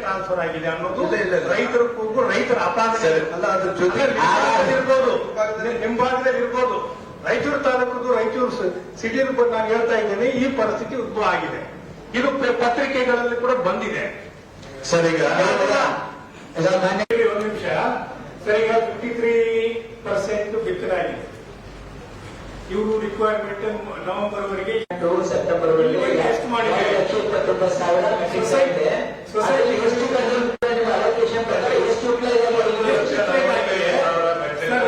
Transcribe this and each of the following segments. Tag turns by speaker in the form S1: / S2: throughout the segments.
S1: Transfer ಆಗಿದೆ ಅನ್ನೋದು. ರೈತರ ಕೂಗು ರೈತರ
S2: ಸರಿ. ಅಲ್ಲ, ಅದ್ರ ಜೊತೆ-
S1: ಇರ್ಬೋದು. ಹಿಂಭಾಗದಲ್ಲಿ ಭಾಗದಲ್ಲಿ ಇರ್ಬೋದು. ರಾಯಚೂರು ತಾಲೂಕು ರಾಯಚೂರು ಸಿಟಿ ನಾನು ಹೇಳ್ತಾ ಇದ್ದೇನೆ ಈ ಪರಿಸ್ಥಿತಿ ಉದ್ಭವ ಆಗಿದೆ. ಇದು ಪತ್ರಿಕೆಗಳಲ್ಲಿ ಕೂಡ ಬಂದಿದೆ.
S2: ಸರಿ ಈಗ
S1: ಒಂದು ನಿಮಿಷ. ಸರಿ ಈಗ ಫಿಫ್ಟಿ ತ್ರೀ ಪರ್ಸೆಂಟ್ ಬಿತ್ತನಾಗಿದೆ ಇವರು ರಿಕ್ವೈರ್ಮೆಂಟ್ ನವೆಂಬರ್ ವರೆಗೆ
S3: ಸೆಪ್ಟೆಂಬರ್
S1: ವರೆಗೆ ಎಷ್ಟು ಮಾಡಿದೆ?
S3: ಎರಡು ಲಕ್ಷ ಇಪ್ಪತ್ತೊಂಬತ್ತು ಸಾವಿರ ಮೆಟ್ರಿಕ್ ಟನ್ ಇದೆ.
S1: ಸೊಸೈಟಿ-
S3: ಅದರಲ್ಲಿ ಎಷ್ಟು ಕಂಟ್ರೋಲ್ ನೀವು ಅಲೋಕೇಶನ್ ಪ್ರಕಾರ ಎಷ್ಟು ಉಪಯೋಗ ಮಾಡಿದ್ದೀರಿ?
S1: ಎಷ್ಟು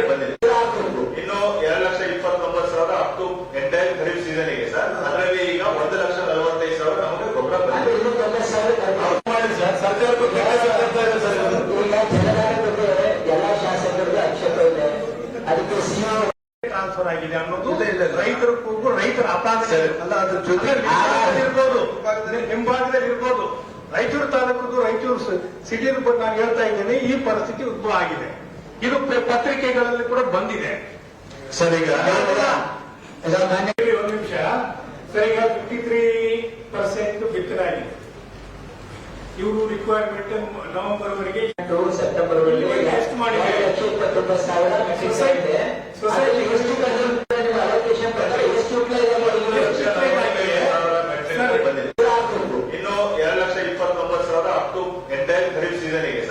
S2: ಬಂದಿದೆ.
S3: ಇದು ಹಾಕ್ಬೇಕು.
S4: ಇನ್ನು ಎರಡು ಲಕ್ಷ ಇಪ್ಪತ್ತೊಂಬತ್ತು ಸಾವಿರ ಅಪ್ ಟು ಎಂಟೈರ್ ಖರೀಫ್ ಸೀಸನ್ಗೆ ಸರ್. ಅದರಲ್ಲಿ ಈಗ ಒಂದು ಲಕ್ಷ ನಲವತ್ತೈದು ಸಾವಿರ ನಮಗೆ ಗೊಬ್ಬರ
S3: ಅಂದ್ರೆ
S4: ಬಂದಿದೆ
S3: ಇನ್ನೂ ತೊಂಬತ್ತು ಸಾವಿರ ಕಡಿಮೆ.
S2: ಮಾಡಿ ಸರ್. ಸರ್ಕಾರಕ್ಕೂ ಕೆಲಸ ಆಗ್ತಾ ಇದೆ ಸರ್.
S3: ಈಗ ಜನರ ಬಗ್ಗೆ ಎಲ್ಲಾ ಶಾಸಕರಿಗೆ ಆಕ್ಷೇಪ ಇದೆ. ಅದಕ್ಕೆ ಸಿಎಂ
S1: ಟ್ರಾನ್ಸ್ಫರ್ ಆಗಿದೆ ಅನ್ನೋದು. ರೈತರ ಕೂಗು ರೈತರ ಅಪಾದ
S2: ಅಲ್ಲ, ಅದ್ರ ಜೊತೆ-
S1: ಇರ್ಬೋದು. ನಿಮ್ ಭಾಗದಲ್ಲಿ ಇರ್ಬೋದು. ರಾಯಚೂರು ತಾಲೂಕು ರಾಯಚೂರು ಸಿಟಿ ನಾನು ಹೇಳ್ತಾ ಇದ್ದೇನೆ ಈ ಪರಿಸ್ಥಿತಿ ಉದ್ಭವ ಆಗಿದೆ. ಇದು ಪತ್ರಿಕೆಗಳಲ್ಲಿ ಕೂಡ ಬಂದಿದೆ.
S2: ಸರ್ ಈಗ
S1: ಸರಿಯಾಗಿ ಫಿಫ್ಟಿ ತ್ರೀ ಪರ್ಸೆಂಟ್ ಬಿತ್ತಲಾಗಿದೆ ಇವರು ರಿಕ್ವೈರ್ಮೆಂಟ್ ನವೆಂಬರ್ ವರೆಗೆ
S3: ಸೆಪ್ಟೆಂಬರ್
S1: ಇನ್ನು
S3: ಎರಡು ಲಕ್ಷ ಇಪ್ಪತ್ತೊಂಬತ್ತು ಸಾವಿರ ಅಪ್ ಟು ಎಂಟೈರ್
S1: ಖರೀಫ್ ಸೀಸನ್ಗೆ